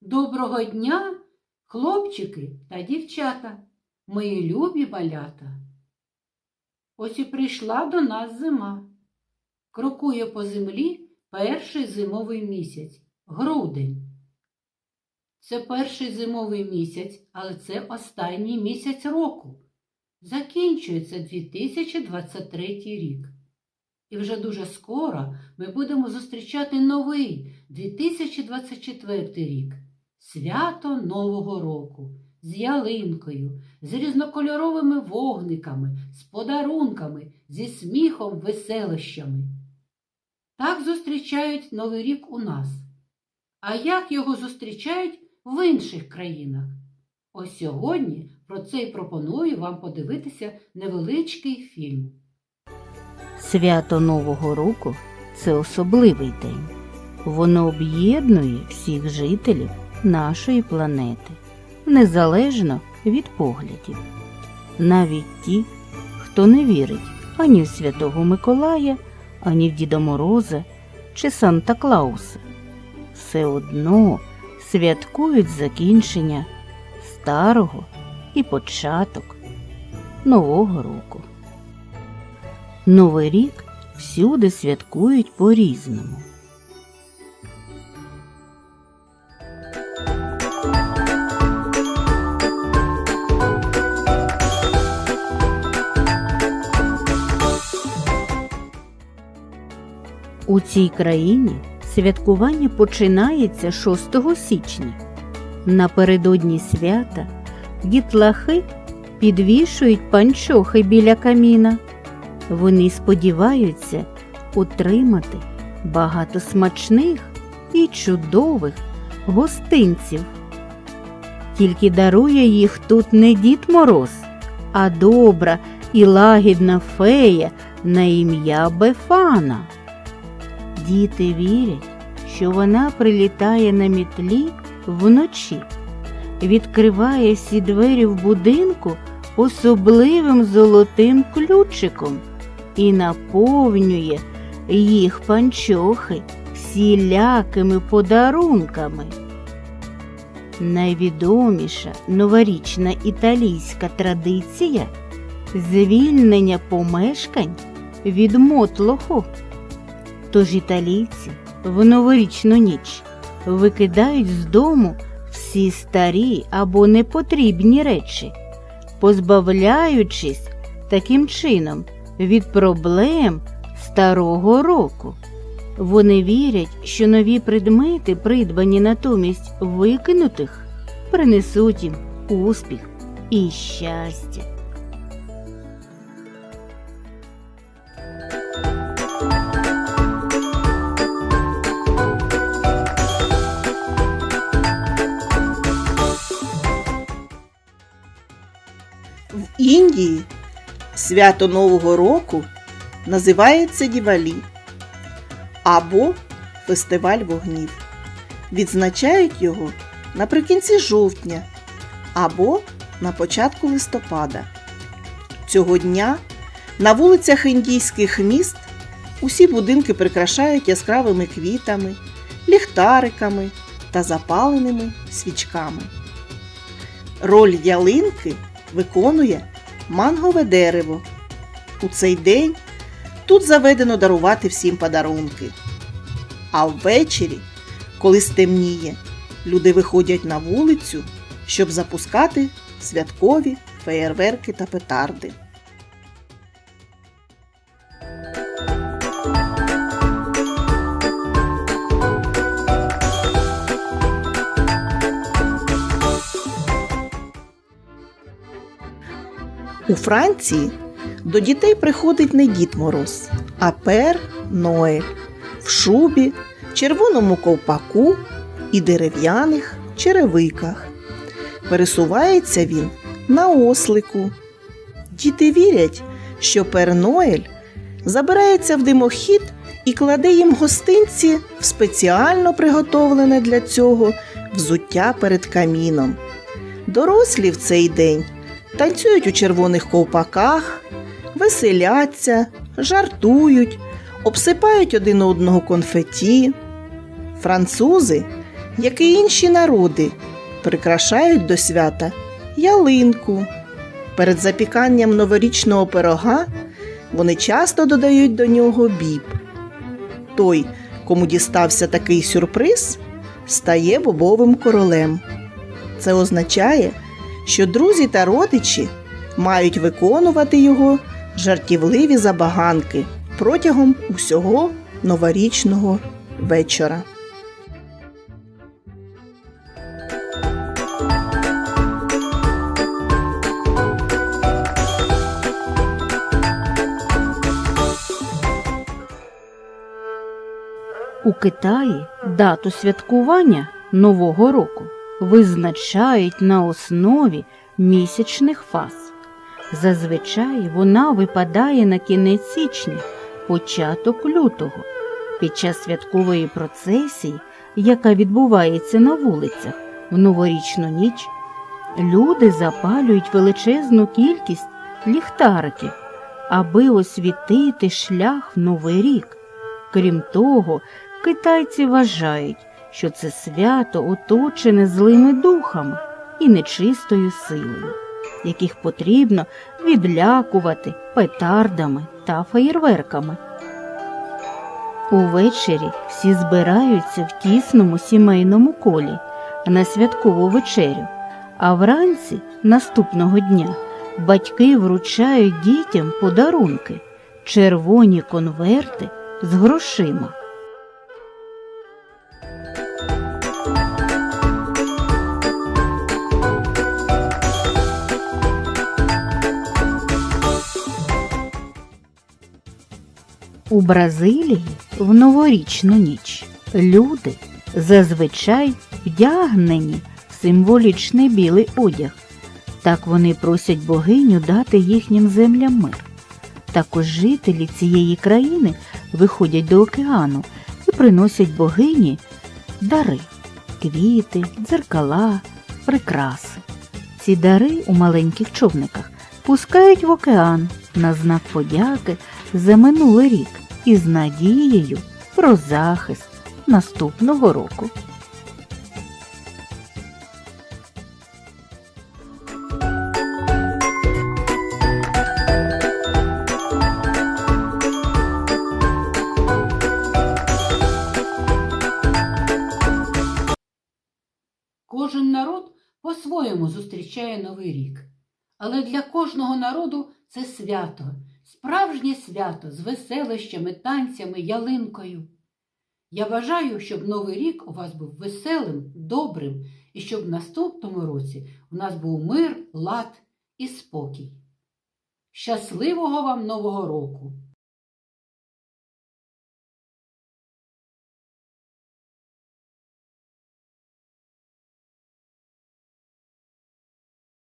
Доброго дня, хлопчики та дівчата, мої любі балята. Ось і прийшла до нас зима. Крокує по землі перший зимовий місяць грудень. Це перший зимовий місяць, але це останній місяць року. Закінчується 2023 рік. І вже дуже скоро ми будемо зустрічати новий 2024 рік. Свято Нового року з ялинкою, з різнокольоровими вогниками, з подарунками, зі сміхом, веселощами. Так зустрічають Новий рік у нас. А як його зустрічають в інших країнах? Ось сьогодні про це і пропоную вам подивитися невеличкий фільм. Свято Нового року це особливий день. Воно об'єднує всіх жителів нашої планети, незалежно від поглядів. Навіть ті, хто не вірить ані в Святого Миколая, ані в Діда Мороза чи Санта Клауса, все одно святкують закінчення старого і початок Нового року. Новий рік всюди святкують по-різному. У цій країні святкування починається 6 січня. Напередодні свята дітлахи підвішують панчохи біля каміна. Вони сподіваються отримати багато смачних і чудових гостинців. Тільки дарує їх тут не Дід Мороз, а добра і лагідна фея на ім'я Бефана. Діти вірять, що вона прилітає на мітлі вночі, відкриває всі двері в будинку особливим золотим ключиком і наповнює їх панчохи всілякими подарунками. Найвідоміша новорічна італійська традиція звільнення помешкань від мотлоху. Тож італійці в новорічну ніч викидають з дому всі старі або непотрібні речі, позбавляючись таким чином від проблем старого року. Вони вірять, що нові предмети, придбані натомість викинутих, принесуть їм успіх і щастя. В Індії свято Нового року називається Дівалі або Фестиваль вогнів. Відзначають його наприкінці жовтня або на початку листопада. Цього дня на вулицях індійських міст усі будинки прикрашають яскравими квітами, ліхтариками та запаленими свічками. Роль ялинки виконує мангове дерево. У цей день тут заведено дарувати всім подарунки. А ввечері, коли стемніє, люди виходять на вулицю, щоб запускати святкові феєрверки та петарди. У Франції до дітей приходить не Дід Мороз, а Пер Ноель в шубі, червоному ковпаку і дерев'яних черевиках. Пересувається він на ослику. Діти вірять, що Пер Ноель забирається в димохід і кладе їм гостинці в спеціально приготовлене для цього взуття перед каміном. Дорослі в цей день танцюють у червоних ковпаках, веселяться, жартують, обсипають один одного конфеті. Французи як і інші народи, прикрашають до свята ялинку. Перед запіканням новорічного пирога вони часто додають до нього біб. Той, кому дістався такий сюрприз, стає бобовим королем. Це означає, що друзі та родичі мають виконувати його жартівливі забаганки протягом усього новорічного вечора. У Китаї дату святкування Нового року визначають на основі місячних фаз. Зазвичай вона випадає на кінець січня, початок лютого. Під час святкової процесії, яка відбувається на вулицях в новорічну ніч, люди запалюють величезну кількість ліхтариків, аби освітити шлях в новий рік. Крім того, китайці вважають, що це свято оточене злими духами і нечистою силою, яких потрібно відлякувати петардами та феєрверками. Увечері всі збираються в тісному сімейному колі на святкову вечерю, а вранці наступного дня батьки вручають дітям подарунки, червоні конверти з грошима. У Бразилії в новорічну ніч люди зазвичай вдягнені в символічний білий одяг. Так вони просять богиню дати їхнім землям мир. Також жителі цієї країни виходять до океану і приносять богині дари квіти, дзеркала, прикраси. Ці дари у маленьких човниках пускають в океан на знак подяки за минулий рік із надією про захист наступного року. Кожен народ по-своєму зустрічає Новий рік. Але для кожного народу це свято, справжнє свято з веселищами, танцями, ялинкою. Я бажаю, щоб Новий рік у вас був веселим, добрим і щоб в наступному році у нас був мир, лад і спокій. Щасливого вам Нового року!